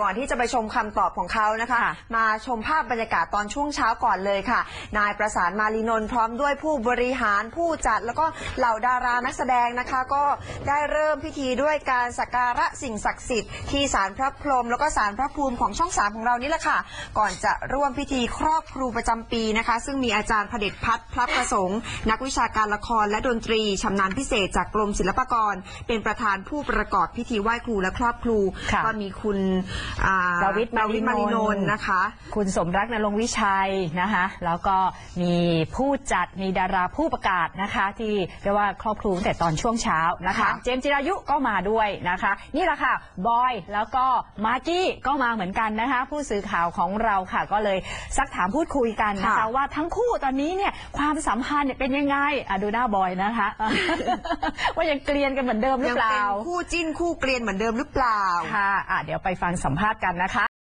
ก่อนที่จะไปชมคำตอบของเขานะคะค่ะมาชมภาพบรรยากาศตอนช่วงเช้าก่อนเลยค่ะ นายประสานมาลีนนท์พร้อมด้วยผู้บริหารผู้จัดแล้วก็เหล่าดารานักแสดงนะคะ ก็ได้เริ่มพิธีด้วยการสักการะสิ่งศักดิ์สิทธิ์ที่ศาลพระพรหมแล้วก็ศาลพระภูมิของช่องสามของเรานี่แหละค่ะ ก่อนจะร่วมพิธีครอบครูประจำปีนะคะ ซึ่งมีอาจารย์พเดชพัฒน์พระประสงค์ นักวิชาการละครและดนตรีชำนาญพิเศษจากกรมศิลปากร เป็นประธานผู้ประกอบพิธีไหว้ครูและครอบครูค่ะก็มีคุณอ่าประวิตรมาลีนนท์ประวิตรมาลีนนท์นะคะ คุณสมรักนรงค์วิชัยนะคะ แล้วก็มีผู้จัดมีดาราผู้ประกาศนะคะ ที่เรียกว่าครอบครูตั้งแต่ตอนช่วงเช้านะคะ ค่ะ เจมส์จิรายุก็มาด้วยนะคะ นี่แหละค่ะบอยแล้วก็มากกี้ก็มาเหมือนกันนะคะ ผู้สื่อข่าวของเราค่ะ ก็เลยซักถามพูดคุยกันนะคะ ค่ะ ว่าทั้งคู่ตอนนี้เนี่ยความสัมพันธ์เนี่ยเป็นยังไงอะดูหน้าบอยนะคะ ว่ายังเกลียนกันเหมือนเดิมหรือยังเปเป็ล่านคู่จิ้นคู่เกลียนเหมือนเดิมหรือเปล่า ค่ะอะ เดี๋ยวไปฟังสัมภาษณ์กันนะคะ